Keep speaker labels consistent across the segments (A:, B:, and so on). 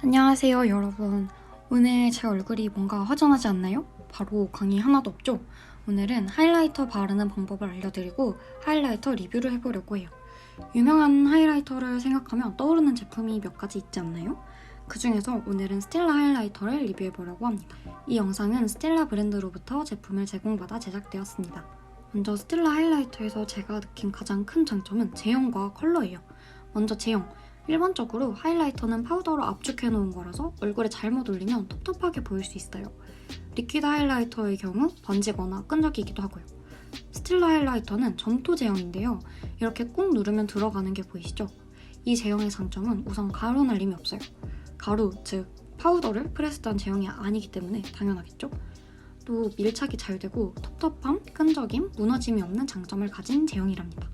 A: 안녕하세요 여러분 오늘 제 얼굴이 뭔가 화장하지 않나요? 바로 광이 하나도 없죠? 오늘은 하이라이터 바르는 방법을 알려드리고 하이라이터 리뷰를 해보려고 해요 유명한 하이라이터를 생각하면 떠오르는 제품이 몇 가지 있지 않나요? 그 중에서 오늘은 스텔라 하이라이터를 리뷰해보려고 합니다 이 영상은 스텔라 브랜드로부터 제품을 제공받아 제작되었습니다 먼저 스텔라 하이라이터에서 제가 느낀 가장 큰 장점은 제형과 컬러예요 먼저 제형 일반적으로 하이라이터는 파우더로 압축해 놓은 거라서 얼굴에 잘못 올리면 텁텁하게 보일 수 있어요. 리퀴드 하이라이터의 경우 번지거나 끈적이기도 하고요. 스틸러 하이라이터는 점토 제형인데요. 이렇게 꾹 누르면 들어가는 게 보이시죠? 이 제형의 장점은 우선 가루 날림이 없어요. 가루, 즉 파우더를 프레스한 제형이 아니기 때문에 당연하겠죠? 또 밀착이 잘 되고 텁텁함, 끈적임, 무너짐이 없는 장점을 가진 제형이랍니다.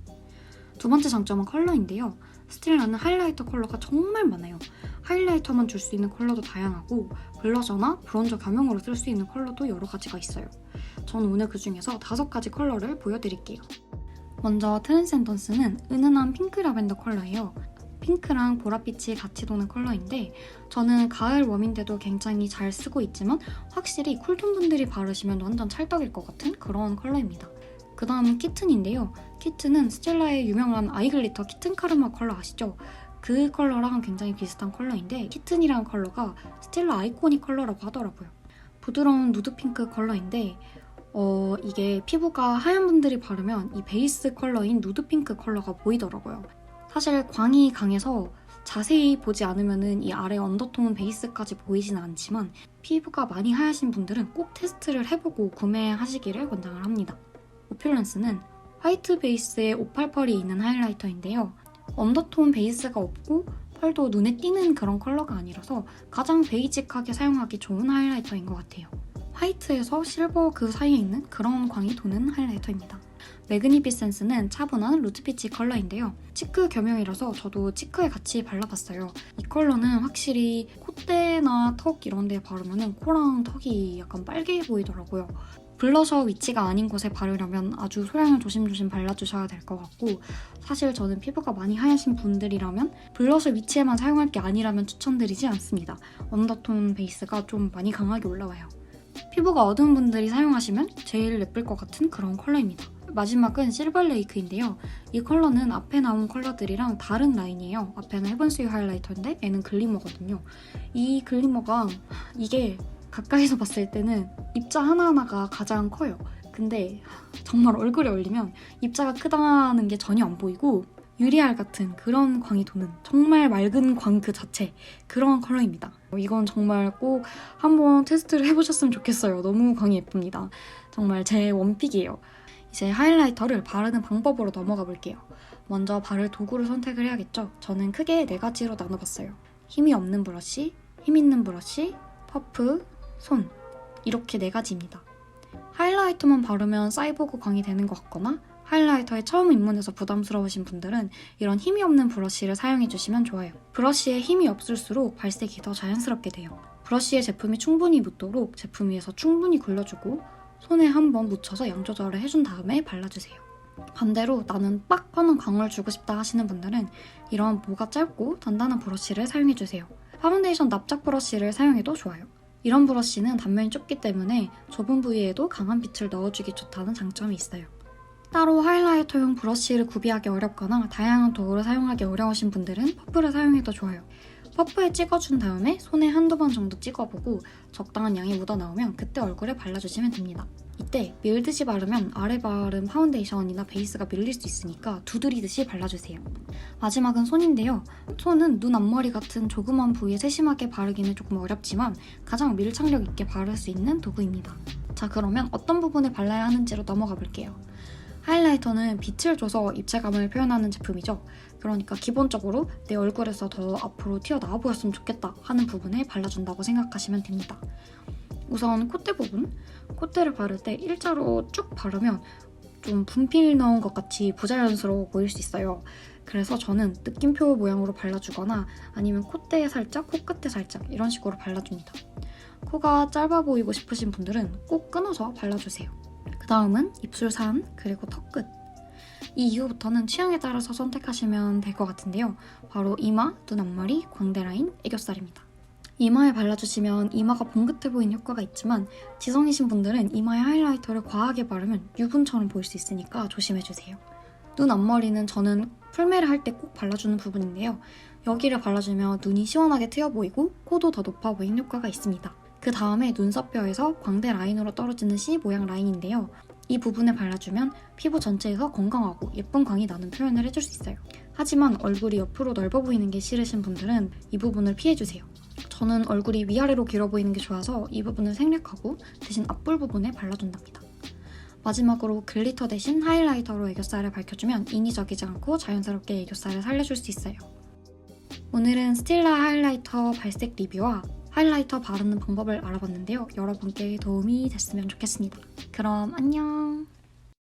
A: 두 번째 장점은 컬러인데요. 스틸라는 하이라이터 컬러가 정말 많아요. 하이라이터만 줄 수 있는 컬러도 다양하고 블러셔나 브론저 겸용으로 쓸 수 있는 컬러도 여러 가지가 있어요. 저는 오늘 그 중에서 다섯 가지 컬러를 보여드릴게요. 먼저 트랜센던스는 은은한 핑크 라벤더 컬러예요. 핑크랑 보랏빛이 같이 도는 컬러인데 저는 가을 웜인데도 굉장히 잘 쓰고 있지만 확실히 쿨톤 분들이 바르시면 완전 찰떡일 것 같은 그런 컬러입니다. 그 다음은 키튼인데요. 키튼은 스텔라의 유명한 아이글리터 키튼 카르마 컬러 아시죠? 그 컬러랑 굉장히 비슷한 컬러인데 키튼이라는 컬러가 스텔라 아이코닉 컬러라고 하더라고요. 부드러운 누드핑크 컬러인데 어, 이게 피부가 하얀 분들이 바르면 이 베이스 컬러인 누드핑크 컬러가 보이더라고요. 사실 광이 강해서 자세히 보지 않으면 이 아래 언더톤 베이스까지 보이지는 않지만 피부가 많이 하얗신 분들은 꼭 테스트를 해보고 구매하시기를 권장을 합니다. 오퓰런스는 화이트 베이스에 588이 있는 하이라이터인데요. 언더톤 베이스가 없고 펄도 눈에 띄는 그런 컬러가 아니라서 가장 베이직하게 사용하기 좋은 하이라이터인 것 같아요. 화이트에서 실버 그 사이에 있는 그런 광이 도는 하이라이터입니다. 매그니피센스는 차분한 루트피치 컬러인데요. 치크 겸용이라서 저도 치크에 같이 발라봤어요. 이 컬러는 확실히 콧대나 턱 이런 데 바르면 코랑 턱이 약간 빨개 보이더라고요. 블러셔 위치가 아닌 곳에 바르려면 아주 소량을 조심조심 발라주셔야 될 것 같고 사실 저는 피부가 많이 하얀신 분들이라면 블러셔 위치에만 사용할 게 아니라면 추천드리지 않습니다. 언더톤 베이스가 좀 많이 강하게 올라와요. 피부가 어두운 분들이 사용하시면 제일 예쁠 것 같은 그런 컬러입니다. 마지막은 실버레이크인데요. 이 컬러는 앞에 나온 컬러들이랑 다른 라인이에요. 앞에는 헤븐스유 하이라이터인데 얘는 글리머거든요. 이 글리머가 이게 가까이서 봤을 때는 입자 하나하나가 가장 커요. 근데 정말 얼굴에 올리면 입자가 크다는 게 전혀 안 보이고 유리알 같은 그런 광이 도는 정말 맑은 광 그 자체 그런 컬러입니다. 이건 정말 꼭 한번 테스트를 해보셨으면 좋겠어요. 너무 광이 예쁩니다. 정말 제 원픽이에요. 이제 하이라이터를 바르는 방법으로 넘어가 볼게요. 먼저 바를 도구를 선택을 해야겠죠. 저는 크게 네 가지로 나눠봤어요. 힘이 없는 브러쉬, 힘 있는 브러쉬, 퍼프, 손 이렇게 네 가지입니다. 하이라이터만 바르면 사이보그 광이 되는 것 같거나 하이라이터에 처음 입문해서 부담스러우신 분들은 이런 힘이 없는 브러쉬를 사용해주시면 좋아요. 브러쉬에 힘이 없을수록 발색이 더 자연스럽게 돼요. 브러쉬에 제품이 충분히 묻도록 제품 위에서 충분히 굴려주고 손에 한번 묻혀서 양 조절을 해준 다음에 발라주세요. 반대로 나는 빡 뻔한 광을 주고 싶다 하시는 분들은 이런 모가 짧고 단단한 브러쉬를 사용해주세요. 파운데이션 납작 브러쉬를 사용해도 좋아요. 이런 브러쉬는 단면이 좁기 때문에 좁은 부위에도 강한 빛을 넣어주기 좋다는 장점이 있어요. 따로 하이라이터용 브러쉬를 구비하기 어렵거나 다양한 도구를 사용하기 어려우신 분들은 퍼프를 사용해도 좋아요. 퍼프에 찍어준 다음에 손에 한두 번 정도 찍어보고 적당한 양이 묻어나오면 그때 얼굴에 발라주시면 됩니다. 이때 밀듯이 바르면 아래 바른 파운데이션이나 베이스가 밀릴 수 있으니까 두드리듯이 발라주세요. 마지막은 손인데요. 손은 눈 앞머리 같은 조그만 부위에 세심하게 바르기는 조금 어렵지만 가장 밀착력 있게 바를 수 있는 도구입니다. 자 그러면 어떤 부분에 발라야 하는지로 넘어가 볼게요. 하이라이터는 빛을 줘서 입체감을 표현하는 제품이죠. 그러니까 기본적으로 내 얼굴에서 더 앞으로 튀어나와 보였으면 좋겠다 하는 부분에 발라준다고 생각하시면 됩니다. 우선 콧대 부분, 콧대를 바를 때 일자로 쭉 바르면 좀 분필 넣은 것 같이 부자연스러워 보일 수 있어요. 그래서 저는 느낌표 모양으로 발라주거나 아니면 콧대에 살짝, 코끝에 살짝 이런 식으로 발라줍니다. 코가 짧아 보이고 싶으신 분들은 꼭 끊어서 발라주세요. 그 다음은 입술 산, 그리고 턱 끝. 이 이후부터는 취향에 따라서 선택하시면 될 것 같은데요. 바로 이마, 눈 앞머리, 광대 라인, 애교살입니다. 이마에 발라주시면 이마가 봉긋해 보이는 효과가 있지만 지성이신 분들은 이마에 하이라이터를 과하게 바르면 유분처럼 보일 수 있으니까 조심해주세요. 눈 앞머리는 저는 풀메를 할 때 꼭 발라주는 부분인데요. 여기를 발라주면 눈이 시원하게 트여 보이고 코도 더 높아 보이는 효과가 있습니다. 그 다음에 눈썹뼈에서 광대 라인으로 떨어지는 C 모양 라인인데요. 이 부분에 발라주면 피부 전체에서 건강하고 예쁜 광이 나는 표현을 해줄 수 있어요. 하지만 얼굴이 옆으로 넓어 보이는 게 싫으신 분들은 이 부분을 피해주세요. 저는 얼굴이 위아래로 길어 보이는 게 좋아서 이 부분을 생략하고 대신 앞볼 부분에 발라준답니다. 마지막으로 글리터 대신 하이라이터로 애교살을 밝혀주면 인위적이지 않고 자연스럽게 애교살을 살려줄 수 있어요. 오늘은 스틸라 하이라이터 발색 리뷰와 하이라이터 바르는 방법을 알아봤는데요. 여러분께 도움이 됐으면 좋겠습니다. 그럼 안녕!